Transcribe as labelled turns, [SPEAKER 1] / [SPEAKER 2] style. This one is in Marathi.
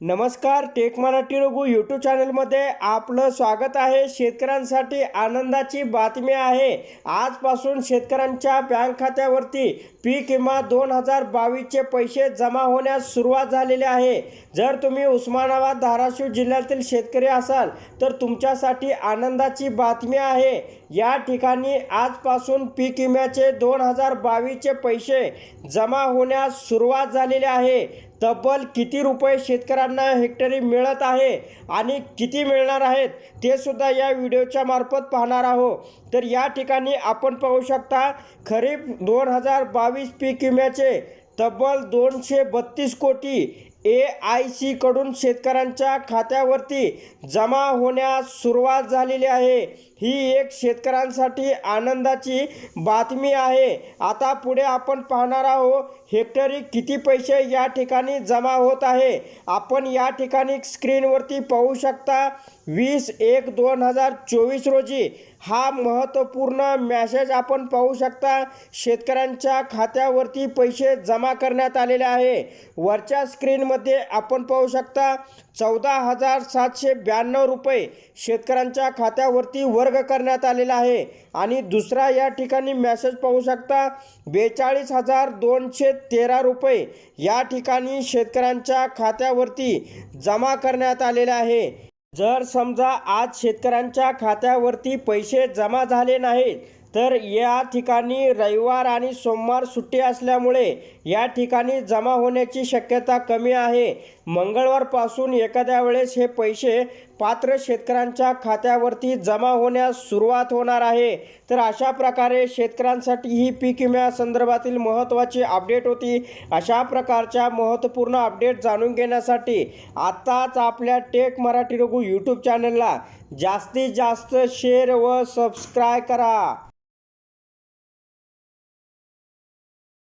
[SPEAKER 1] नमस्कार टेक मराठी रघु यूट्यूब चॅनलमध्ये आपलं स्वागत आहे. शेतकऱ्यांसाठी आनंदाची बातमी आहे. आजपासून शेतकऱ्यांच्या बँक खात्यावरती पीक विमा दोन हजार बावीसचे पैसे जमा होण्यास सुरुवात झालेली आहे. जर तुम्ही उस्मानाबाद धाराशिव जिल्ह्यातील शेतकरी असाल तर तुमच्यासाठी आनंदाची बातमी आहे. या ठिकाणी आजपासून पीक विम्याचे दोन हजार बावीसचे पैसे जमा होण्यास सुरुवात झालेली आहे. तब्बल किती रुपये शेतकऱ्यांना हेक्टरी मिळत आहे आणि किती मिळणार आहेत ते सुद्धा या व्हिडिओच्या मार्फत पाहणार आहोत. तर या ठिकाणी आपण पाहू शकता खरीप दोन हजार बावीस पीक विम्याचे तब्बल दोनशे बत्तीस कोटी ए आय सीकडून शेतकऱ्यांच्या खात्यावरती जमा होण्यास सुरुवात झालेली आहे. ही एक शेतकऱ्यांसाठी आनंदाची बातमी आहे. आता पुढे आपण पाहणार आहोत हेक्टरी किती पैसे या ठिकाणी जमा होत आहे? आपण या ठिकाणी स्क्रीनवरती पाहू शकता वीस एक दोन हजार चोवीस रोजी हा महत्त्वपूर्ण मॅसेज आपण पाहू शकता. शेतकऱ्यांच्या खात्यावरती पैसे जमा करण्यात आलेले आहे. वरच्या स्क्रीन मध्ये आपण पाहू शकता चौदा हजार सातशे ब्याण्णव रुपये शेतकऱ्यांच्या खात्यावरती वर्ग करण्यात आलेला आहे. आणि दुसरा या ठिकाणी मॅसेज पाहू शकता बेचाळीस हजार दोनशे तेरा रुपये या ठिकाणी शेतकऱ्यांच्या खात्यावरती जमा करण्यात आलेले आहे. जर समजा आज शेतकऱ्यांच्या खात्यावरती पैसे जमा झाले नाहीत तर या ठिकाणी रविवार आणि सोमवार सुट्टी असल्यामुळे या ठिकाणी जमा होण्याची शक्यता कमी आहे. मंगळवारपासून एखाद्या वेळेस हे पैसे पात्र शेतकऱ्यांच्या खात्यावरती जमा होण्यास सुरुवात होणार आहे. तर अशा प्रकारे शेतकऱ्यांसाठी ही पीक विम्यासंदर्भातील महत्त्वाची अपडेट होती. अशा प्रकारच्या महत्त्वपूर्ण अपडेट जाणून घेण्यासाठी आत्ताच आपल्या टेक मराठी रघु यूट्यूब चॅनलला जास्तीत जास्त शेअर व सबस्क्राय करा.